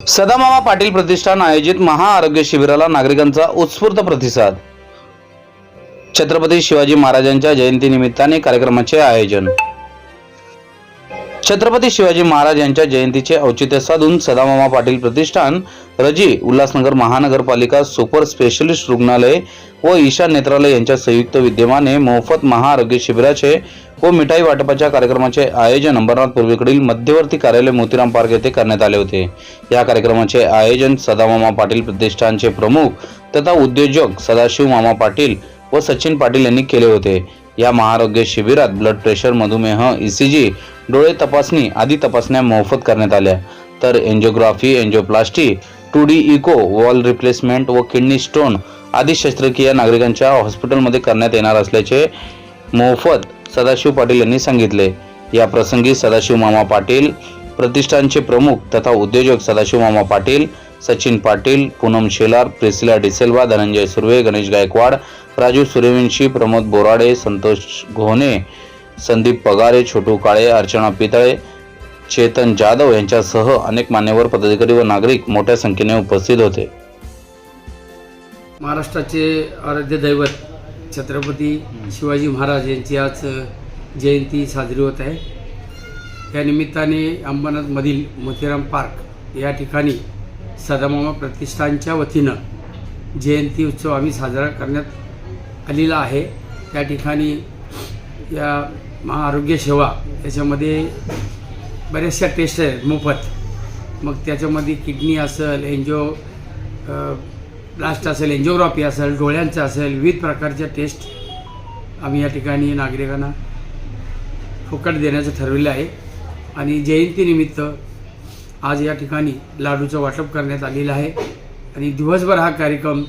सदामामा पाटील प्रतिष्ठान आयोजित महाआरोग्य शिबिराला नागरिकांचा उत्स्फूर्त प्रतिसाद. छत्रपती शिवाजी महाराजांच्या जयंतीनिमित्ताने कार्यक्रमाचे आयोजन. छत्रपती शिवाजी महाराज यांच्या जयंतीचे औचित्य साधून सदामामा पाटील प्रतिष्ठान रजी उल्हासनगर महानगरपालिका सुपर स्पेशलिस्ट रुग्णालय व ईशा नेत्रालय यांच्या संयुक्त विद्यमाने मोफत महाआरोग्य शिबिराचे व मिठाई वाटपाच्या कार्यक्रमाचे आयोजन अंबरनाथ पूर्वेकडील मध्यवर्ती कार्यालय मोतीराम पार्क येथे करण्यात आले होते. या कार्यक्रमाचे आयोजन सदामामा पाटील प्रतिष्ठानचे प्रमुख तथा उद्योजक सदाशिव मामा पाटील व सचिन पाटील यांनी केले होते. या महाआरोग्य शिबिरात ब्लड प्रेशर मधुमेह ईसीजी डोळे तपासणी आदी तपासण्या मोफत करण्यात आल्या. तर angiography angioplasty two D echo valve replacement व किडनी स्टोन आदी शस्त्रक्रिया नागरिकांच्या हॉस्पिटलमध्ये करण्यात येणार असल्याचे मोफत सदाशिव पाटील यांनी सांगितले. या प्रसंगी सदाशिव मामा पाटील प्रतिष्ठानचे प्रमुख तथा उद्योजक सदाशिव मामा पाटील सचिन पाटील पूनम शेलार प्रिसिला डिसेल्वा धनंजय सुर्वे गणेश गायकवाड राजू सूर्यवंशी प्रमोद बोराडे संतोष घोणे संदीप पगारे छोटू काळे अर्चना पितळे चेतन जाधव यांच्यासह अनेक मान्यवर पदाधिकारी व नागरिक मोठ्या संख्येने उपस्थित होते. महाराष्ट्राचे आराध्य दैवत छत्रपती शिवाजी महाराज यांची आज जयंती साजरी होत आहे. या निमित्ताने अंबरनाथमधील मोतीराम पार्क या ठिकाणी सदामामा प्रतिष्ठानच्या वतीनं जयंती उत्सव आम्ही साजरा करण्यात आलेला आहे. त्या ठिकाणी या महाआरोग्य सेवा याच्यामध्ये बऱ्याचशा टेस्ट आहेत मोफत. मग त्याच्यामध्ये किडनी असेल एन्जिओ ब्लास्ट असेल एन्जिओग्राफी असेल डोळ्यांचं असेल विविध प्रकारच्या टेस्ट आम्ही या ठिकाणी नागरिकांना फुकट देण्याचं ठरविलं आहे. आणि जयंतीनिमित्त आज या ठिकाणी लाडूचं वाटप करण्यात आलेलं आहे. आणि दिवसभर हा कार्यक्रम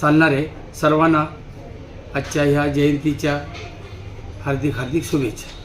चालणार आहे. सर्वांना आजच्या ह्या जयंतीच्या हार्दिक हार्दिक शुभेच्छा.